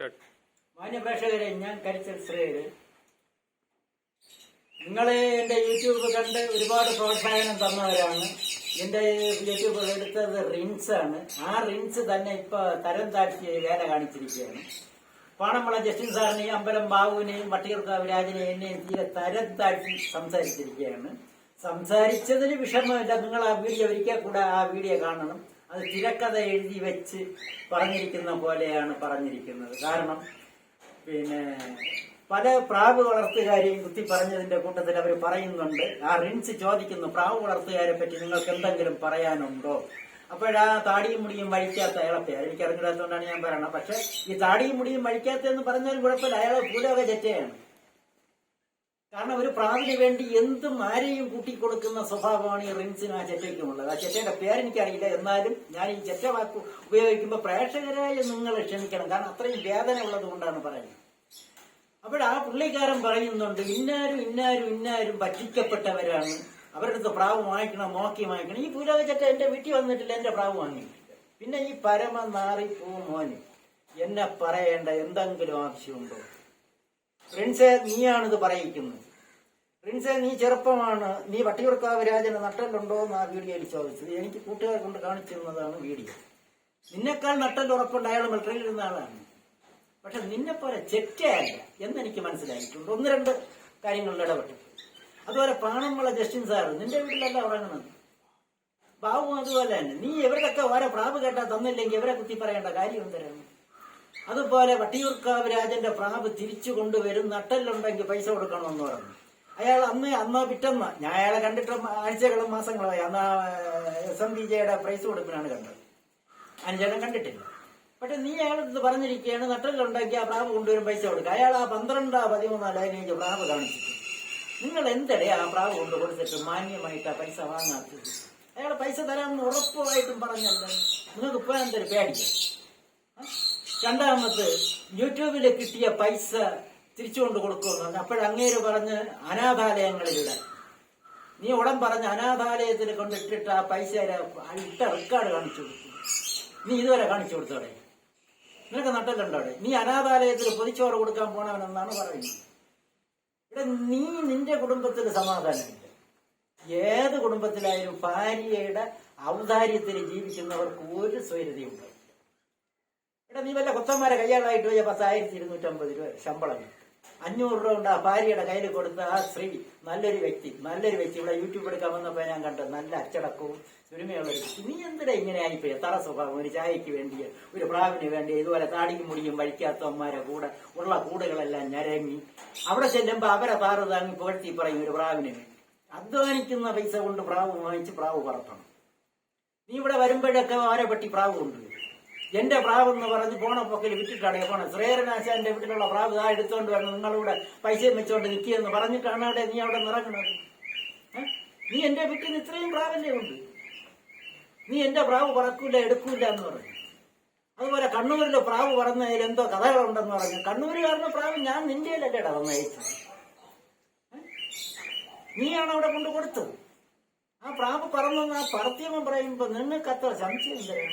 മാന്യപ്രേക്ഷകരെ ഞാൻ കരിച്ചൽ ശ്രേയര്. നിങ്ങളെ എന്റെ യൂട്യൂബ് കണ്ട് ഒരുപാട് പ്രോത്സാഹനം തന്നവരാണ്. എന്റെ യൂട്യൂബ് എടുത്തത് റിൻസ് ആണ്. ആ റിൻസ് തന്നെ ഇപ്പൊ തരം താഴ്ച വേല കാണിച്ചിരിക്കുകയാണ്. പാണമ്പള ജസ്റ്റിൻ സാറിനെയും അമ്പലം ബാബുവിനെയും വട്ടിയൂർക്കാവ് രാജനെയും എന്നെയും തീരെ തരം താഴ്ത്തി സംസാരിച്ചിരിക്കുകയാണ്. സംസാരിച്ചതിന് വിഷമമില്ല. നിങ്ങൾ ആ വീഡിയോ ഒരിക്കൽ കൂടെ ആ വീഡിയോ കാണണം. അത് തിരക്കഥ എഴുതി വെച്ച് പറഞ്ഞിരിക്കുന്ന പോലെയാണ് പറഞ്ഞിരിക്കുന്നത്. കാരണം പിന്നെ പല പ്രാവ് വളർത്തുകാരെയും കുത്തി പറഞ്ഞതിന്റെ കൂട്ടത്തിൽ അവർ പറയുന്നുണ്ട്. ആ റിൻസ് ചോദിക്കുന്നു പ്രാവ് വളർത്തുകാരെ പറ്റി നിങ്ങൾക്ക് എന്തെങ്കിലും പറയാനുണ്ടോ? അപ്പോഴാ താടിയും മുടിയും വഴിക്കാത്ത അയാളെ പേര് എനിക്ക് അറിഞ്ഞിടാത്തതുകൊണ്ടാണ് ഞാൻ പറയണത്. പക്ഷെ ഈ താടിയും മുടിയും വഴിക്കാത്ത എന്ന് പറഞ്ഞാലും കുഴപ്പമില്ല. അയാളെ ഭൂലോക ജറ്റയാണ് കാരണം ഒരു പ്രാവിന് വേണ്ടി എന്തും ആരെയും കൂട്ടിക്കൊടുക്കുന്ന സ്വഭാവമാണ് ഈ റിൻസിനും ആ ചെറ്റയ്ക്കുമുള്ളത് ആ ചെറ്റയുടെ പേരെനിക്കറിയില്ല എന്നാലും ഞാൻ ഈ ചെറ്റ വാക്ക് ഉപയോഗിക്കുമ്പോൾ പ്രേക്ഷകരായ നിങ്ങൾ ക്ഷമിക്കണം കാരണം അത്രയും വേദന ഉള്ളത് കൊണ്ടാണ് പറയുന്നത്. ആ പുള്ളിക്കാരൻ പറയുന്നുണ്ട് ഇന്നാരും ഇന്നാരും ഇന്നാരും പറ്റിക്കപ്പെട്ടവരാണ്. അവരുടെ അടുത്ത് പ്രാവ് വാങ്ങിക്കണം മോക്കി വാങ്ങിക്കണം. ഈ പുരോഗ ചെറ്റ എന്റെ വീട്ടിൽ വന്നിട്ടില്ല എന്റെ പ്രാവ് വാങ്ങി പിന്നെ ഈ പരമ നാറി പൂ മോന് എന്നെ പറയേണ്ട എന്തെങ്കിലും ആവശ്യമുണ്ടോ? പ്രിൻസെ നീയാണിത് പറയിക്കുന്നത്. പ്രിൻസെ നീ ചെറുപ്പമാണ് നീ വട്ടിയൂർക്കാവ് രാജന് നട്ടലുണ്ടോ എന്ന് ആ വീഡിയോയിൽ ചോദിച്ചത്. എനിക്ക് കൂട്ടുകാരെ കൊണ്ട് കാണിച്ചു തന്നതാണ് വീഡിയോ. നിന്നെക്കാൾ നട്ടൽ ഉറപ്പുണ്ട് അയാൾ മിലിറ്ററിയിൽ ഇരുന്ന ആളാണ്. പക്ഷെ നിന്നെ പോലെ ചെറ്റയല്ല എന്നെനിക്ക് മനസ്സിലായിട്ടുണ്ട്. ഒന്ന് രണ്ട് കാര്യങ്ങളിൽ ഇടപെട്ടു. അതുപോലെ പാണമുള്ള ജസ്റ്റിൻ സാർ നിന്റെ വീട്ടിലല്ല ഉറങ്ങുന്നത്? ബാബു അതുപോലെ തന്നെ. നീ ഇവരുടെയൊക്കെ ഓരോ പ്രാവ് കേട്ടാ തന്നില്ലെങ്കിൽ ഇവരെ കുത്തി പറയേണ്ട കാര്യം എന്തരാണ്? അതുപോലെ വട്ടിയൂർക്കാവ് രാജന്റെ പ്രാവ് തിരിച്ചു കൊണ്ടുവരും നട്ടലുണ്ടെങ്കിൽ പൈസ കൊടുക്കണമെന്ന് പറഞ്ഞു. അയാൾ അന്ന് അന്ന് പിറ്റന്ന് ഞാൻ അയാളെ കണ്ടിട്ട് ആഴ്ചകളും മാസങ്ങളായി. അന്ന് എസ് എം ബി ജെയുടെ പ്രൈസ് കൊടുപ്പിനാണ് കണ്ടത്. അനുചേട്ടൻ കണ്ടിട്ടില്ല. പക്ഷെ നീ അയാളടുത്ത് പറഞ്ഞിരിക്കുകയാണ് നട്ടലുണ്ടെങ്കിൽ ആ പ്രാവ് കൊണ്ടുവരും പൈസ കൊടുക്കുക അയാൾ ആ പന്ത്രണ്ടാ പതിമൂന്നാ ലൈനേജ് പ്രാവ് കാണിച്ചിട്ട് നിങ്ങൾ എന്തടേ ആ പ്രാവ് കൊണ്ട് കൊടുത്തിട്ട് മാന്യമായിട്ട് ആ പൈസ വാങ്ങാത്തത് അയാൾ പൈസ തരാമെന്ന് ഉറപ്പായിട്ടും പറഞ്ഞല്ലോ. നിങ്ങൾക്ക് ഇപ്പൊ എന്തൊരു പേടിക്കാം രണ്ടാമത് യൂട്യൂബിൽ കിട്ടിയ പൈസ തിരിച്ചു കൊണ്ട് കൊടുക്കുമെന്ന് പറഞ്ഞു. അപ്പോഴങ്ങേര് പറഞ്ഞ് അനാഥാലയങ്ങളിലൂടെ നീ ഉടൻ പറഞ്ഞ് അനാഥാലയത്തിൽ കൊണ്ടിട്ടിട്ട് ആ പൈസ ഇട്ട റെക്കാർഡ് കാണിച്ചു കൊടുത്തു. നീ ഇതുവരെ കാണിച്ചു കൊടുത്തോടെ നിനക്ക് നട്ടലുണ്ടോ അവിടെ? നീ അനാഥാലയത്തിൽ പൊതിച്ചോറ് കൊടുക്കാൻ പോണവനെന്നാണ് പറയുന്നത്. ഇവിടെ നീ നിന്റെ കുടുംബത്തിൽ സമാധാനമില്ല. ഏത് കുടുംബത്തിലായാലും ഭാര്യയുടെ ഔദാര്യത്തിൽ ജീവിക്കുന്നവർക്ക് ഒരു സ്വൈര്യതയും ഉണ്ടാവില്ല എടാ നീ വല്ല കൊത്തന്മാരെ കയ്യാളായിട്ട് പോയ പത്തായിരത്തി ഇരുന്നൂറ്റമ്പത് രൂപ ശമ്പളം. അഞ്ഞൂറ് രൂപ കൊണ്ട് ആ ഭാര്യയുടെ കയ്യിൽ കൊടുത്ത ആ സ്ത്രീ നല്ലൊരു വ്യക്തി നല്ലൊരു വ്യക്തി. ഇവിടെ യൂട്യൂബ് എടുക്കാൻ വന്നപ്പോ ഞാൻ കണ്ടത് നല്ല അച്ചടക്കവും ഒരുമയുള്ള വ്യക്തി. നീ എന്തിനാ ഇങ്ങനെ ആയിപ്പോയി? തറ സ്വഭാവം ഒരു ചായക്ക് വേണ്ടി ഒരു പ്രാവിന് വേണ്ടി ഇതുപോലെ താടിക്കും മുടിയും വഴിക്കാത്തവന്മാരെ കൂടെ ഉള്ള കൂടുകളെല്ലാം ഞരങ്ങി. അവിടെ ചെല്ലുമ്പോ അവരെ താറ് താങ്ങി പുകഴ്ത്തി പറയും ഒരു പ്രാവിന് അധ്വാനിക്കുന്ന പൈസ കൊണ്ട് പ്രാവ് വാങ്ങിച്ച് പ്രാവ് പറത്തണം. നീ ഇവിടെ വരുമ്പോഴൊക്കെ ഓരോ പെട്ടി പ്രാവ് കൊണ്ടുവരും എന്റെ പ്രാവ് എന്ന് പറഞ്ഞ് പോണ പൊക്കിൽ വിറ്റിട്ടാണ് പോണ. ശ്രേയരനാശാന്റെ വീട്ടിലുള്ള പ്രാവ് ആ എടുത്തോണ്ട് വരണം നിങ്ങളിവിടെ പൈസയും വെച്ചോണ്ട് നിൽക്കിയെന്ന് പറഞ്ഞിട്ടാണ് അവിടെ നീ അവിടെ നിറങ്ങണത്? നീ എന്റെ വീട്ടിൽ ഇത്രയും പ്രാവല്ലേ ഉണ്ട് നീ എന്റെ പ്രാവ് പറക്കൂല എടുക്കൂല എന്ന് പറഞ്ഞു. അതുപോലെ കണ്ണൂരിലെ പ്രാവ് പറഞ്ഞതിൽ എന്തോ കഥകളുണ്ടെന്ന് പറഞ്ഞു. കണ്ണൂരുകാരന്റെ പ്രാവ് ഞാൻ നിന്റെയിലല്ലേടാ തന്നയച്ചത് നീയാണ് അവിടെ കൊണ്ട് കൊടുത്തത് ആ പ്രാവ് പറന്നെന്ന് ആ പറത്തിയമ്മ പറയുമ്പോ നിങ്ങൾക്ക് അത്ര സംശയം എടാ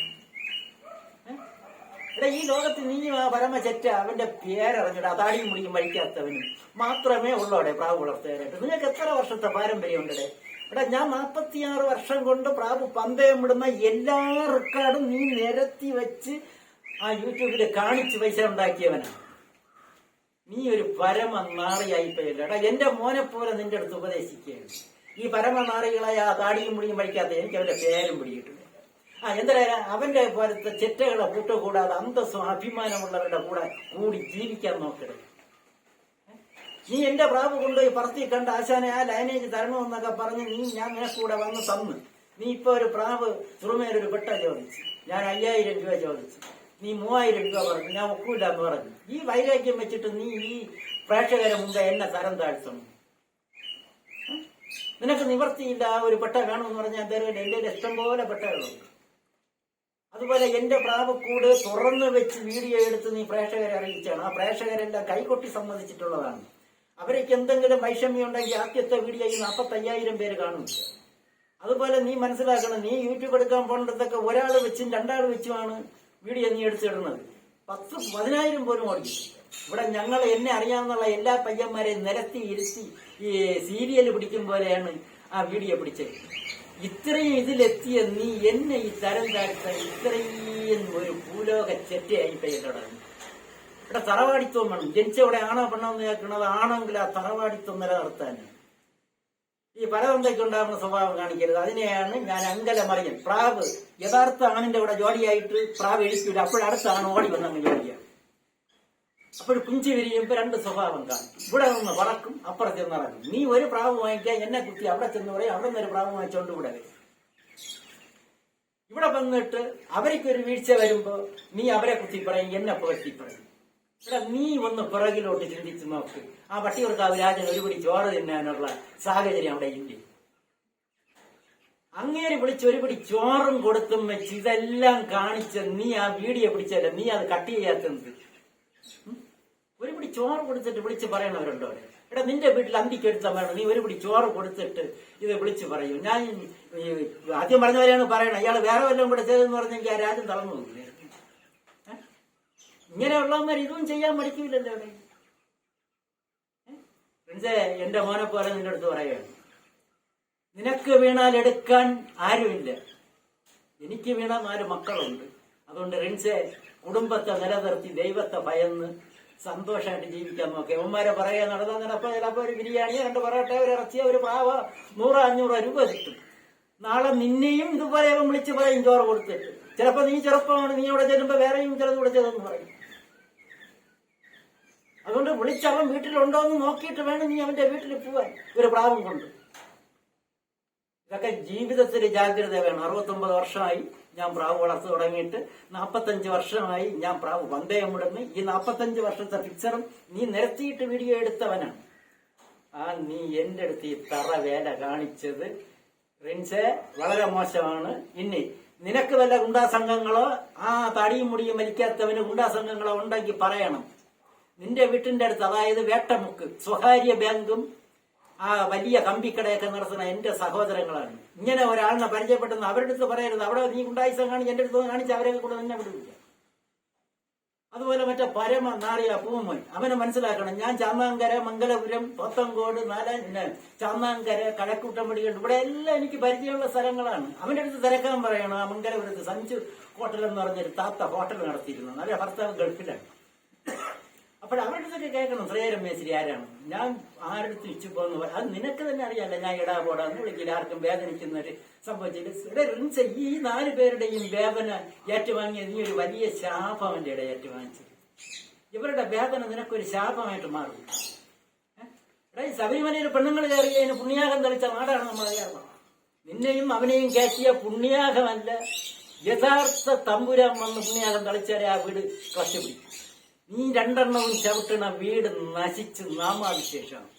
ഈ ലോകത്ത് നീ പരമചെറ്റ അവന്റെ പേരറിഞ്ഞിട്ട് അതാടിയും മുടിയും വഴിക്കാത്തവനും മാത്രമേ ഉള്ളോടെ പ്രാവ് വളർത്തുകാരായിട്ട്. നിങ്ങൾക്ക് എത്ര വർഷത്തെ പാരമ്പര്യം ഉണ്ടേ എടാ ഞാൻ നാൽപ്പത്തിയാറ് വർഷം കൊണ്ട് പ്രാവ് പന്തയം വിടുന്ന എല്ലാ റെക്കോർഡും നീ നിരത്തി വെച്ച് ആ യൂട്യൂബിൽ കാണിച്ച് പൈസ ഉണ്ടാക്കിയവനാണ് നീ ഒരു പരമ നാറിയായിപ്പോയില്ല എടാ എന്റെ മോനെ പോലെ നിന്റെ അടുത്ത് ഉപദേശിക്കുകയാണ്. ഈ പരമ നാറികളായ ആ താടിയും മുടിയും വഴിക്കാത്ത എനിക്ക് അവന്റെ പേരും പിടിയിട്ടില്ല ആ എന്തായാലും അവന്റെ പോലത്തെ ചെറ്റകളെ കൂട്ടുകൂടാതെ അന്തസ്സും അഭിമാനമുള്ളവരുടെ കൂടെ കൂടി ജീവിക്കാൻ നോക്കരുത് നീ എന്റെ പ്രാവ് കൊണ്ടുപോയി പറത്തി കണ്ട ആശാനെ ആ ലൈനേജ് തരണമെന്നൊക്കെ പറഞ്ഞ് നീ ഞാൻ നിനക്ക് കൂടെ വന്ന് തന്ന്. നീ ഇപ്പൊ ഒരു പ്രാവ് ചുറുമേലൊരു പെട്ട ചോദിച്ചു. ഞാൻ അയ്യായിരം രൂപ ചോദിച്ചു. നീ മൂവായിരം രൂപ പറഞ്ഞു. ഞാൻ ഒക്കൂല എന്ന് പറഞ്ഞു. ഈ വൈരാഗ്യം വെച്ചിട്ട് നീ ഈ പ്രേക്ഷകരെ മുമ്പ് എന്നെ തരം താഴ്ത്തണം? നിനക്ക് നിവർത്തിയില്ല ഒരു പെട്ട വേണമെന്ന് പറഞ്ഞാൽ എന്തായാലും എന്റെ ഇഷ്ടം പോലെ പെട്ടകളുണ്ട്. അതുപോലെ എന്റെ പ്രാവക്കൂട് തുറന്നു വെച്ച് വീഡിയോ എടുത്ത് നീ പ്രേക്ഷകരെ അറിയിച്ചാണ്. ആ പ്രേക്ഷകരെല്ലാം കൈകൊട്ടി സമ്മതിച്ചിട്ടുള്ളതാണ്. അവർക്ക് എന്തെങ്കിലും വൈഷമ്യം ഉണ്ടെങ്കിൽ ആദ്യത്തെ വീഡിയോയിൽ നാൽപ്പത്തയ്യായിരം പേര് കാണുന്നില്ല അതുപോലെ നീ മനസ്സിലാക്കണം നീ യൂട്യൂബ് എടുക്കാൻ പോകേണ്ടതൊക്കെ ഒരാൾ വെച്ചും രണ്ടാൾ വെച്ചുമാണ് വീഡിയോ നീ എടുത്തിടുന്നത്. പത്ത് പതിനായിരം പോലും ഓടി. ഇവിടെ ഞങ്ങൾ എന്നെ അറിയാവുന്ന എല്ലാ പയ്യന്മാരെയും നിരത്തി ഇരുത്തി ഈ സീരിയൽ പിടിക്കും പോലെയാണ് ആ വീഡിയോ പിടിച്ചത്. ഇത്രയും ഇതിലെത്തിയ നീ എന്നെ ഈ തരം താഴ്ത്ത ഇത്രയും ഒരു ഭൂലോക ചെറ്റയായി പെയ്യലാണ് ഇവിടെ തറവാടിത്വം വേണം. ജനിച്ച ഇവിടെ ആണോ പെണ്ണെന്ന് കേൾക്കുന്നത്? ആണെങ്കിൽ ആ തറവാടിത്വം നിലനിർത്താൻ. ഈ പരതന്തയ്ക്കുണ്ടാകുന്ന സ്വഭാവം കാണിക്കരുത്. അതിനെയാണ് ഞാൻ അങ്കലമറിയൻ. പ്രാവ് യഥാർത്ഥ ആണിന്റെ കൂടെ ജോഡിയായിട്ട് പ്രാവ് എഴുത്തില്ല അപ്പോഴടുത്താണ് ഓടി വന്നങ്ങ് ജോഡിയാണ് അപ്പോൾ കുഞ്ചി വിരിയുമ്പോ രണ്ട് സ്വഭാവം കാണും. ഇവിടെ നിന്ന് പറക്കും അപ്പുറത്ത് ഇറങ്ങും നീ ഒരു പ്രാവ് വാങ്ങിക്കാൻ എന്നെ കുത്തി അവിടെ ചെന്ന് പറയും അവിടെ നിന്ന് ഒരു പ്രാവ് വാങ്ങിച്ചോണ്ട് ഇവിടെ വരും. ഇവിടെ വന്നിട്ട് അവർക്കൊരു വീഴ്ച വരുമ്പോ നീ അവരെ കുത്തി പറയും എന്നെ പുറത്തി പറയും. ഇവിടെ നീ ഒന്ന് പിറകിലോട്ട് ചിന്തിച്ച് നോക്ക്. ആ പട്ടിയൂർക്കാവ് രാജൻ ഒരു പിടി ചോറ് തിന്നാനുള്ള സാഹചര്യം അവിടെ ഇല്ല? അങ്ങേര് വിളിച്ച് ഒരുപടി ചോറും കൊടുത്തും വെച്ച് ഇതെല്ലാം കാണിച്ച് നീ ആ വീഡിയോ പിടിച്ചല്ല നീ അത് കട്ട് ചെയ്യാത്തത്? ഒരു പിടി ചോറ് കൊടുത്തിട്ട് വിളിച്ച് പറയണവരുണ്ടോ? എടാ നിന്റെ വീട്ടിൽ അന്തിക്ക് എടുത്താൽ വേണം നീ ഒരു പിടി ചോറ് കൊടുത്തിട്ട് ഇത് വിളിച്ച് പറയൂ. ഞാൻ ആദ്യം പറഞ്ഞവരെയാണ് പറയണം ഇയാൾ വേറെ വല്ലതും കൂടെ ചെയ്തെന്ന് പറഞ്ഞെങ്കിൽ ആ രാജ്യം തളർന്നു പോകില്ലേ ഇങ്ങനെയുള്ളവന്മാർ ഇതും ചെയ്യാൻ പഠിക്കില്ലല്ലോ അവിടെ ഫ്രണ്ട്സേ എന്റെ മോനെ പോലെ നിന്റെ അടുത്ത് പറയുകയാണ്. നിനക്ക് വീണാൽ എടുക്കാൻ ആരുമില്ല. എനിക്ക് വീണ നാല് മക്കളുണ്ട്. അതുകൊണ്ട് റിൻസെ കുടുംബത്തെ നിലനിർത്തി ദൈവത്തെ ഭയന്ന് സന്തോഷമായിട്ട് ജീവിക്കാൻ നോക്കേ. അവന്മാരെ പറയാ നടന്ന നടപ്പ ചിലപ്പോ ഒരു ബിരിയാണി രണ്ട് പൊറോട്ട ഒരു ഇറച്ചിയ ഒരു പാവ നൂറ് അഞ്ഞൂറ് രൂപ കിട്ടും. നാളെ നിന്നെയും ഇതുപോലെ അവൻ വിളിച്ച് പറയും ചോറ് കൊടുത്തിട്ട്. ചിലപ്പോ നീ ചെറുപ്പമാണ് നീ അവിടെ ചെല്ലുമ്പോ വേറെയും ചിലത് കൂടെ ചെയ്തെന്ന് പറയും. അതുകൊണ്ട് വിളിച്ചവൻ വീട്ടിലുണ്ടോ എന്ന് നോക്കിയിട്ട് വേണം നീ അവന്റെ വീട്ടിൽ പോവാൻ. ഒരു പ്രാവം കൊണ്ട്. ഇതൊക്കെ ജീവിതത്തിൽ ജാഗ്രത വേണം. അറുപത്തൊമ്പത് വർഷമായി ഞാൻ പ്രാവ് വളർത്തു തുടങ്ങിയിട്ട് നാൽപ്പത്തഞ്ച് വർഷമായി ഞാൻ പ്രാവ് പന്തയം വിടുന്നു ഈ നാൽപ്പത്തഞ്ച് വർഷത്തെ പിക്ചറും നീ നിരത്തിയിട്ട് വീഡിയോ എടുത്തവനാണ്. ആ നീ എന്റെ അടുത്ത് ഈ തറ വേല കാണിച്ചത്. റിൻസെ വളരെ മോശമാണ്. ഇനി നിനക്ക് വല്ല ഗുണ്ടാ സംഘങ്ങളോ ആ തടിയും മുടിയും വലിക്കാത്തവന് ഗുണ്ടാ സംഘങ്ങളോ ഉണ്ടെങ്കിൽ പറയണം. നിന്റെ വീട്ടിന്റെ അടുത്ത് അതായത് വേട്ടമുക്ക് സ്വകാര്യ ബാങ്കും ആ വലിയ കമ്പിക്കടയൊക്കെ നടത്തുന്ന എന്റെ സഹോദരങ്ങളാണ്. ഇങ്ങനെ ഒരാളിനെ പരിചയപ്പെട്ടെന്ന് അവരുടെ അടുത്ത് പറയരുത്. അവിടെ നീ ഉണ്ടായിസം കാണിച്ച് എന്റെ അടുത്ത് കാണിച്ച് അവരെ കൂടെ തന്നെ വിടില്ല അതുപോലെ മറ്റേ പരമ നാറിയ പൂമൻ അവനെ മനസ്സിലാക്കണം. ഞാൻ ചാന്നാങ്കര മംഗലപുരം പൊത്തങ്കോട് നാല ചാന്നാങ്കര കഴക്കൂട്ടമ്പടിയുണ്ട് ഇവിടെ എല്ലാം എനിക്ക് പരിചയമുള്ള സ്ഥലങ്ങളാണ്. അവന്റെ അടുത്ത് തിരക്കാൻ പറയണം. ആ മംഗലപുരത്ത് സഞ്ചു ഹോട്ടൽ എന്ന് പറഞ്ഞൊരു താത്ത ഹോട്ടൽ നടത്തിയിരുന്നു. നല്ല ഭർത്താവ് ഗൾഫിലാണ്. അപ്പോൾ അവരുടെ അടുത്തൊക്കെ കേൾക്കണം ശ്രേയരം മേശ്രി ആരാണ്? ഞാൻ ആരുടെ ഇച്ചു പോകുന്നു? അത് നിനക്ക് തന്നെ അറിയാമല്ലോ ഞാൻ ഇടാ പോടാന്ന് വിളിക്കില്ല. ആർക്കും വേദനിക്കുന്ന ഒരു സംഭവിച്ചില്ല ഈ നാല് പേരുടെയും വേദന ഏറ്റുവാങ്ങിയ നീ ഒരു വലിയ ശാപം എന്റെ ഇട ഏറ്റുവാങ്ങിച്ചത്. ഇവരുടെ വേദന നിനക്കൊരു ശാപമായിട്ട് മാറും? എടാ ഈ ശബരിമലയിൽ പെണ്ണുങ്ങൾ കയറിയതിന് പുണ്യാകം തെളിച്ച നാടാണ് നമ്മൾ അറിയാമോ നിന്നെയും അവനെയും കയറ്റിയ പുണ്യാകമല്ല യഥാർത്ഥ തമ്പുരാൻ വന്ന് പുണ്യാകം തളിച്ചാലേ ആ വീട് കഷ്ടപ്പിടിക്കും. നീ രണ്ടെണ്ണവും ചവിട്ടണ വീട് നശിച്ച് നാമാവിശേഷമാണ്.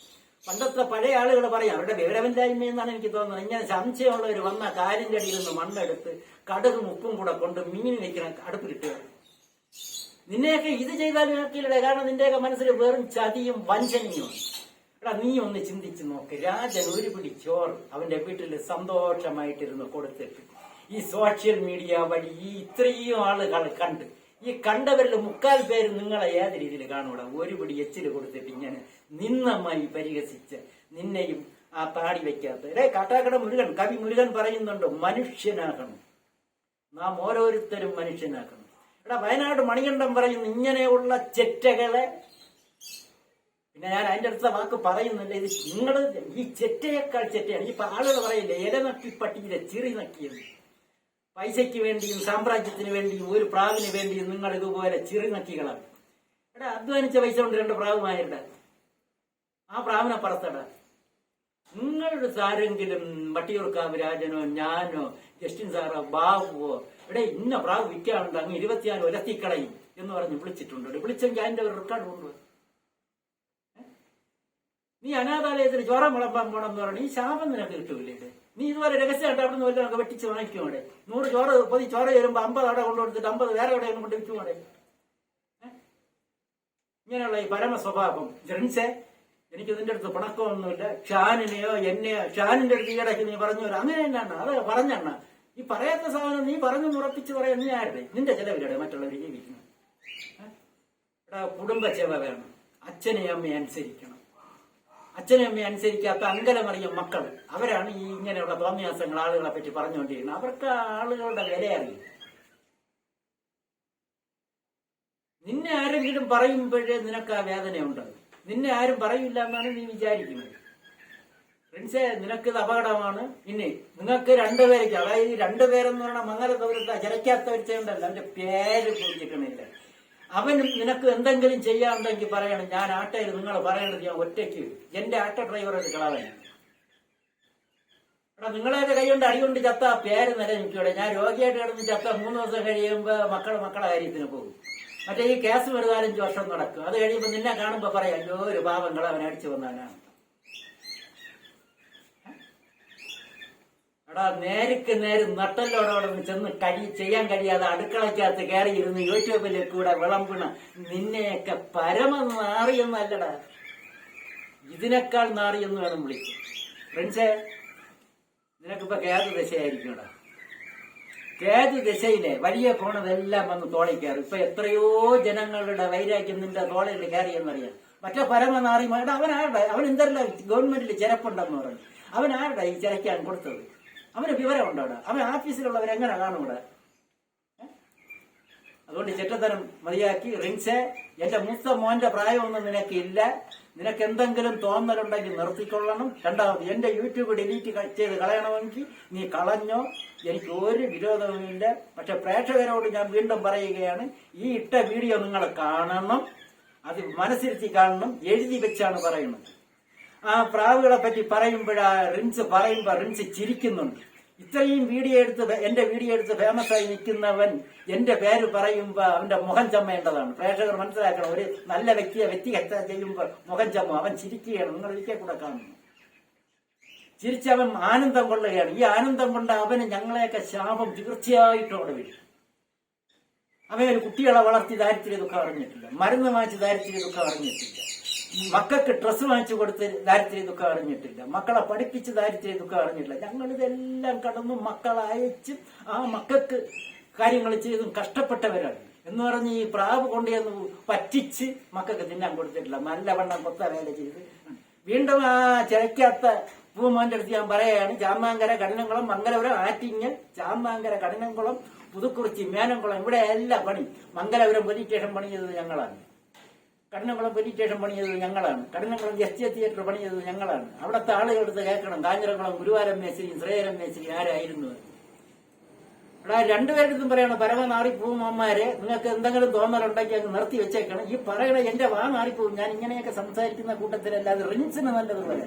പണ്ടത്തെ പഴയ ആളുകൾ പറയും അവരുടെ വിവരമില്ലായ്മ എന്നാണ് എനിക്ക് തോന്നുന്നത്. ഇങ്ങനെ സംശയമുള്ളവർ വന്ന കാലിന്റെ അടിയിൽ നിന്ന് മണ്ണെടുത്ത് കടുകും ഉപ്പും കൂടെ കൊണ്ട് മീൻ അടുപ്പ് കിട്ടുക നിന്നെയൊക്കെ ഇത് ചെയ്താൽ നോക്കിയില്ലേ കാരണം നിന്റെയൊക്കെ മനസ്സിൽ വെറും ചതിയും വഞ്ചനയും എടാ നീ ഒന്ന് ചിന്തിച്ചു നോക്ക്. രാജൻ ഒരു പിടി ചോറ് അവന്റെ വീട്ടിൽ സന്തോഷമായിട്ടിരുന്ന് കൊടുത്തിട്ട് ഈ സോഷ്യൽ മീഡിയ വഴി ഈ ഇത്രയും ആളുകൾ കണ്ട് ഈ കണ്ടവരിൽ മുക്കാൽ പേര് നിങ്ങളെ ഏത് രീതിയിൽ കാണൂടാ? ഒരു പിടി എച്ചിൽ കൊടുത്തിട്ട് ഇങ്ങനെ നിന്നമായി പരിഹസിച്ച് നിന്നെയും ആ താടി വെക്കാത്ത ഏ കാട്ടാക്കട മുരുകൻ കവി മുരുകൻ പറയുന്നുണ്ട്? മനുഷ്യനാകണം. നാം ഓരോരുത്തരും മനുഷ്യനാക്കണം എടാ വയനാട് മണികണ്ഠം പറയുന്നു ഇങ്ങനെയുള്ള ചെറ്റകളെ പിന്നെ ഞാൻ അതിന്റെ അടുത്ത വാക്ക് പറയുന്നില്ല ഇത് നിങ്ങൾ ഈ ചെറ്റയേക്കാൾ ചെറ്റയാണ്. ഈ ആളുകൾ പറയില്ലേ ഇല നക്കി പട്ടിയിലെ ചിറി പൈസയ്ക്ക് വേണ്ടിയും സാമ്രാജ്യത്തിന് വേണ്ടിയും ഒരു പ്രാവിന് വേണ്ടിയും നിങ്ങൾ ഇതുപോലെ ചിറി നക്കികളാണ് എടാ അധ്വാനിച്ച പൈസ കൊണ്ട് രണ്ട് പ്രാവുമായിട്ട് ആ പ്രാവിനെ പറത്തട. നിങ്ങളുടെ ആരെങ്കിലും വട്ടിയൂർക്കാവ് രാജനോ ഞാനോ ജസ്റ്റിൻ സാറോ ബാബുവോ ഇവിടെ ഇന്ന പ്രാവ് വിൽക്കാറുണ്ട് അങ്ങ് ഇരുപത്തിയാൽ ഒലത്തിക്കളയും എന്ന് പറഞ്ഞ് വിളിച്ചിട്ടുണ്ട്. വിളിച്ചെങ്കിൽ അതിന്റെ ഒരു റെക്കോർഡ് കൊണ്ടുപോയി നീ അനാഥാലയത്തിന് ചോറം വിളമ്പാൻ പോണം എന്ന് പറഞ്ഞു ഈ ശാപം നിനക്ക് കിട്ടൂലേ? നീ ഇതുവരെ രഹസ്യമായിട്ട് അവിടെ നിന്ന് വല്ലതും വെട്ടിച്ച് വാങ്ങിക്കും നൂറ് ചോറ് പൊതി ചോറ വരുമ്പോ അമ്പത് അവിടെ കൊണ്ടുകൊടുത്തിട്ട് അമ്പത് വേറെ എവിടെയെങ്കിലും കൊണ്ട് വിൽക്കും ഇങ്ങനെയുള്ള ഈ പരമ സ്വഭാവം ജെൻസെ എനിക്ക് ഇതിന്റെ അടുത്ത് പിണക്കമൊന്നുമില്ല. ഷാനിനെയോ എന്നെയോ ഷാനിന്റെ അടുത്ത് ഈയിടയ്ക്ക് നീ പറഞ്ഞു വരാം അങ്ങനെ തന്നെയാണ് അത് പറഞ്ഞെണ്ണ ഈ പറയാത്ത സാധനം നീ പറഞ്ഞു ഉറപ്പിച്ച് പറയാൻ നീ ആരുടെ? നിന്റെ ചെലവിലൂടെ മറ്റുള്ളവർ ജീവിക്കുന്നത്. കുടുംബ ആ, കുടുംബസേവ വേണം. അച്ഛനെയും അമ്മയെ അനുസരിക്കണം. അച്ഛനെയും അമ്മയെ അനുസരിക്കാത്ത അങ്കലമറിയ മക്കൾ അവരാണ് ഈ ഇങ്ങനെയുള്ള തോന്നിയാസങ്ങൾ ആളുകളെ പറ്റി പറഞ്ഞുകൊണ്ടിരിക്കുന്നത്. അവർക്ക് ആളുകളുടെ വില അറിയും നിന്നെ ആരെങ്കിലും പറയുമ്പോഴേ നിനക്ക് ആ വേദനയുണ്ട്. നിന്നെ ആരും പറയില്ല എന്നാണ് നീ വിചാരിക്കുന്നത്. ഫ്രണ്ട്സേ നിനക്കിത് അപകടമാണ്. ഇനി നിങ്ങൾക്ക് രണ്ടുപേരേക്ക് അതായത് രണ്ടുപേരെന്ന് പറഞ്ഞാൽ മംഗലതൗരത്ത് ചരക്കാത്തവരുണ്ടല്ല അവന്റെ പേര് കുറിച്ചിട്ടുമില്ല അവനും നിനക്ക് എന്തെങ്കിലും ചെയ്യാനുണ്ടെങ്കിൽ പറയണം. ഞാൻ ആട്ടയിൽ നിങ്ങൾ പറയണത് ഞാൻ ഒറ്റയ്ക്ക് എന്റെ ആട്ട ഡ്രൈവറൊരു കളവനാണ് എടാ നിങ്ങളേത് കൈകൊണ്ട് അടികൊണ്ട് ചത്ത പേര് പേര് നിലനിൽക്കൂടെ ഞാൻ രോഗിയായിട്ട് കിടന്ന് ചത്ത മൂന്ന് ദിവസം കഴിയുമ്പോ മക്കൾ മക്കളെ കാര്യത്തിന് പോകും. മറ്റേ ഈ കേസ് ഒരു നാലഞ്ച് വർഷം നടക്കും. അത് കഴിയുമ്പോൾ നിന്നെ കാണുമ്പോ പറയാം അയ്യോ ഒരു പാവങ്ങൾ അവൻ അടിച്ചു വന്നാനാണ് എടാ നേരിക്ക് നേര് നട്ടല്ലോടോടെ ചെന്ന് കഴി ചെയ്യാൻ കഴിയാതെ അടുക്കളയ്ക്കകത്ത് കയറി ഇരുന്ന് യൂട്യൂബിൽ കൂടെ വിളമ്പിണ നിന്നെയൊക്കെ പരമം നാറിയെന്നല്ലടാ. ഇതിനേക്കാൾ നാറിയെന്ന് വേണം വിളിക്കും. ഫ്രണ്ട്സേ നിനക്കിപ്പോ കേതു ദശയായിരിക്കണടാ കേതു ദശയിലെ വലിയ പോണതെല്ലാം വന്ന് തോളിൽ കയറും. ഇപ്പൊ എത്രയോ ജനങ്ങളുടെ വൈരാഗ്യം നിന്റെ തോളിൽ കയറിയെന്നറിയാം. മറ്റേ പരമനാറി എടാ അവൻ ആരുടെ അവൻ എന്തല്ല ഗവൺമെന്റിൽ ചിരപ്പുണ്ടെന്ന് പറഞ്ഞു. അവൻ ആരുടെ ഈ ചിരക്കാൻ കൊടുത്തത്? അവന് വിവരമുണ്ടോ അവിടെ. അവൻ ഓഫീസിലുള്ളവരെങ്ങനെ കാണും ഇവിടെ? അതുകൊണ്ട് ചെറ്റത്തരം മതിയാക്കി. റിൻസെ എന്റെ മൂത്ത മോന്റെ പ്രായമൊന്നും നിനക്കില്ല. നിനക്ക് എന്തെങ്കിലും തോന്നലുണ്ടെങ്കിൽ നിർത്തിക്കൊള്ളണം. രണ്ടാമത് എന്റെ യൂട്യൂബ് ഡിലീറ്റ് ചെയ്ത് കളയണമെങ്കിൽ നീ കളഞ്ഞോ. എനിക്ക് ഒരു വിരോധവുമില്ല പക്ഷെ പ്രേക്ഷകരോട് ഞാൻ വീണ്ടും പറയുകയാണ് ഈ ഇട്ട വീഡിയോ നിങ്ങൾ കാണണം. അത് മനസ്സിരുത്തി കാണണം. എഴുതി വെച്ചാണ് പറയുന്നത്. ആ പ്രാവുകളെ പറ്റി പറയുമ്പോഴാ റിൻസ് പറയുമ്പോ റിൻസ് ചിരിക്കുന്നുണ്ട്. ഇത്രയും വീഡിയോ എടുത്ത് എന്റെ വീഡിയോ എടുത്ത് ഫേമസ് ആയി നിൽക്കുന്നവൻ എന്റെ പേര് പറയുമ്പോ അവന്റെ മുഖം ചമ്മേണ്ടതാണ്. പ്രേക്ഷകർ മനസ്സിലാക്കണം ഒരു നല്ല വ്യക്തിയെ വ്യക്തി വ്യക്തിഹത്യ ചെയ്യുമ്പോ മുഖം ചമ്മ. അവൻ ചിരിക്കുകയാണ്. നിങ്ങൾ ഒരിക്കൽ കൂടെ കാണുന്നു. ചിരിച്ചവൻ ആനന്ദം കൊള്ളുകയാണ്. ഈ ആനന്ദം കൊണ്ട് അവന് ഞങ്ങളെയൊക്കെ ശാപം തീർച്ചയായിട്ടും അവിടെ വരും. അവൻ ഒരു കുട്ടികളെ വളർത്തി ദാരിദ്ര്യ ദുഃഖം അറിഞ്ഞിട്ടില്ല. മരുന്ന് വാങ്ങിച്ച് ദാരിദ്ര്യ ദുഃഖം അറിഞ്ഞിട്ടില്ല. മക്കൾക്ക് ഡ്രസ്സ് വാങ്ങിച്ചു കൊടുത്ത് ദാരിദ്ര്യ ദുഃഖം അറിഞ്ഞിട്ടില്ല. മക്കളെ പഠിപ്പിച്ച് ദാരിദ്ര്യ ദുഃഖം അറിഞ്ഞിട്ടില്ല. ഞങ്ങൾ ഇതെല്ലാം കടന്ന് മക്കളെ ആ മക്കൾക്ക് കാര്യങ്ങൾ ചെയ്തും കഷ്ടപ്പെട്ടവരാണ്. എന്ന് പറഞ്ഞ് ഈ പ്രാവ് കൊണ്ടുവന്ന് പറ്റിച്ച് മക്കൾക്ക് തിന്നാൻ കൊടുത്തിട്ടില്ല. നല്ലവണ്ണം കൊത്ത വേല ചെയ്ത്. വീണ്ടും ആ ചിരക്കാത്ത പൂമോന്റെ അടുത്ത് ഞാൻ പറയുകയാണ് ചാമാങ്കര കഠിനംകുളം മംഗലപുരം ആറ്റിങ്ങൽ ചാമാങ്കര കഠിനംകുളം പുതുക്കുറിച്ചി മേനംകുളം ഇവിടെ എല്ലാ പണി. മംഗലപുരം പോലീസ് സ്റ്റേഷൻ ഞങ്ങളാണ്. കഠിനംകുളം പോലീസ് സ്റ്റേഷൻ പണിയത് ഞങ്ങളാണ്. കഠിനംകുളം എസ് തിയേറ്റർ പണിയത് ഞങ്ങളാണ്. അവിടുത്തെ ആളുകളെടുത്ത് കേൾക്കണം. കാഞ്ഞിരംകുളം ഗുരുവാരം മേശ്രിയും ശ്രേയരം മേശ്രി ആരായിരുന്നു? ഇവിടെ രണ്ടുപേരുടെ പറയണം. പരമനാറി നാറിപ്പോവും അമ്മമാരെ നിങ്ങൾക്ക് എന്തെങ്കിലും തോന്നലുണ്ടെങ്കിൽ അങ്ങ് നിർത്തി വെച്ചേക്കണം. ഈ പറയണ എന്റെ വാ മാറിപ്പോവും ഞാൻ ഇങ്ങനെയൊക്കെ സംസാരിക്കുന്ന കൂട്ടത്തിലല്ലാതെ റിൻസിന് നല്ലത് പോലെ.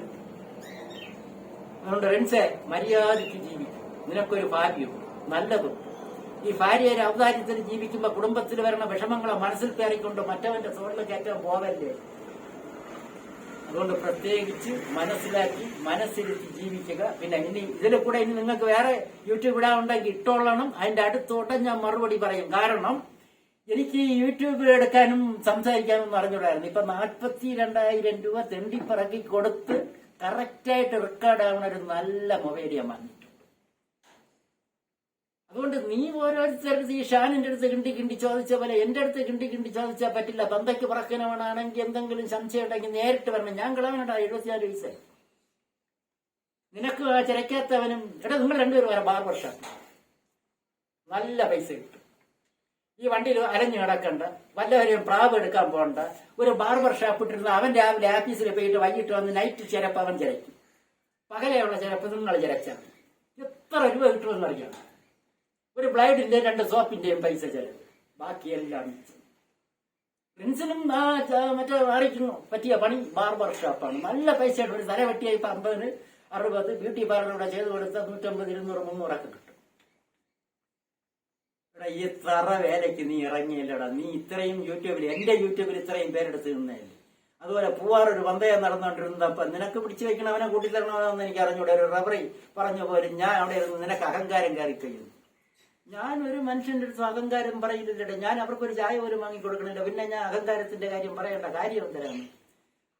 അതുകൊണ്ട് റിൻസെ മര്യാദയ്ക്ക് ജീവിക്കും. നിനക്കൊരു ഭാഗ്യവും. നല്ലതും. ഈ ഭാര്യയെ ഔദാര്യത്തിൽ ജീവിക്കുമ്പോൾ കുടുംബത്തിൽ വരുന്ന വിഷമങ്ങളെ മനസ്സിൽ കയറിക്കൊണ്ട് മറ്റവന്റെ തോളിൽ കയറ്റാൻ പോവല്ലേ? അതുകൊണ്ട് പ്രത്യേകിച്ച് മനസ്സിലാക്കി മനസ്സിരുത്തി ജീവിക്കുക. പിന്നെ ഇനി ഇതിൽ കൂടെ ഇനി നിങ്ങൾക്ക് വേറെ യൂട്യൂബ് ഇടാനുണ്ടെങ്കിൽ ഇട്ടോളണം. അതിന്റെ അടുത്തോട്ടം ഞാൻ മറുപടി പറയും. കാരണം എനിക്ക് യൂട്യൂബ് എടുക്കാനും സംസാരിക്കാനും അറിഞ്ഞൂടായിരുന്നു ഇപ്പൊ നാൽപ്പത്തി രണ്ടായിരം രൂപ തെണ്ടിപ്പറക്കി കൊടുത്ത് കറക്റ്റായിട്ട് റെക്കോർഡ് ആവുന്ന ഒരു നല്ല മൊബൈൽ ഞാൻ വാങ്ങിച്ചു അതുകൊണ്ട് നീ ഓരോരുത്തരുടെ ഈ ഷാനിന്റെ അടുത്ത് കിണ്ടി കിണ്ടി ചോദിച്ച പോലെ എന്റെ അടുത്ത് കിണ്ടി കിണ്ടി ചോദിച്ചാൽ പറ്റില്ല. ബന്ധയ്ക്ക് പറക്കനവനാണെങ്കിൽ എന്തെങ്കിലും സംശയം ഉണ്ടെങ്കിൽ നേരിട്ട് വരണം. ഞാൻ കിളവനടാ എഴുപത്തിനാല് വയസ്സ് നിനക്ക് ചിലക്കാത്തവനും എടാ നിങ്ങൾ രണ്ടുപേരും വരാം ബാർബർ വർഷം. നല്ല പൈസ കിട്ടും. ഈ വണ്ടിയിൽ അലഞ്ഞു കിടക്കണ്ട. വല്ലവരെയും പ്രാവ് എടുക്കാൻ പോകണ്ട. ഒരു ബാർബർ ഷാപ്പ് ഇട്ടിരുന്ന അവൻ രാവിലെ ആഫീസിൽ പോയിട്ട് വൈകിട്ട് വന്ന് നൈറ്റ് ചിരപ്പ് അവൻ ചിരക്കും പകലെയുള്ള ചിരപ്പ് നിങ്ങൾ ചിരച്ചാൽ എത്ര രൂപ കിട്ടുമെന്ന് അറിയാം ഒരു ബ്ലൈഡിന്റെ രണ്ട് സോപ്പിന്റെയും പൈസ ചെലവ്. ബാക്കിയെല്ലാം. പ്രിൻസിനും മറ്റേ അറിയിക്കുന്നു പറ്റിയ പണി ബാർബർ ഷോപ്പാണ്. നല്ല പൈസയാണ് ഒരു തല വെട്ടിയായി ഇപ്പൊ അറുപത് ബ്യൂട്ടി പാർലറൂടെ ചെയ്ത് കൊടുത്ത നൂറ്റമ്പത് ഇരുന്നൂറ് മുന്നൂറൊക്കെ കിട്ടും. ഈ തറ വേലയ്ക്ക് നീ ഇറങ്ങിയില്ലടാ. നീ ഇത്രയും യൂട്യൂബിൽ എന്റെ യൂട്യൂബിൽ ഇത്രയും പേരെടുത്ത് നിന്നല്ലേ അതുപോലെ പൂവാർ ഒരു പന്തയം നടന്നുകൊണ്ടിരുന്നപ്പോ നിനക്ക് പിടിച്ചു വെക്കണവനെ കൂട്ടിത്തരണമെന്ന് എനിക്ക് അറിഞ്ഞൂടെ? ഒരു റബറി പറഞ്ഞ പോലെ ഞാൻ അവിടെ ഇരുന്ന് നിനക്ക് അഹങ്കാരം കയറി കഴിയുന്നു ഞാൻ ഒരു മനുഷ്യന്റെ അടുത്ത് അഹങ്കാരം പറയില്ലല്ലേ ഞാൻ അവർക്കൊരു ചായ പോലും വാങ്ങി കൊടുക്കണില്ല പിന്നെ ഞാൻ അഹങ്കാരത്തിന്റെ കാര്യം പറയേണ്ട കാര്യം എന്തിനാണ്?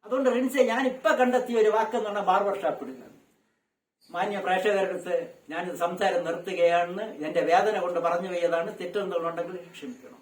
അതുകൊണ്ട് റിൻസെ ഞാൻ ഇപ്പൊ കണ്ടെത്തിയ ഒരു വാക്കെന്ന് പറഞ്ഞാൽ ബാർബർ ഷോപ്പ് ഇടുന്നത്. മാന്യ പ്രേക്ഷകരടുത്ത് ഞാൻ സംസാരം നിർത്തുകയാണെന്ന് എന്റെ വേദന കൊണ്ട് പറഞ്ഞു പോയതാണ് തെറ്റെന്തുണ്ടെങ്കിൽ ക്ഷമിക്കണം.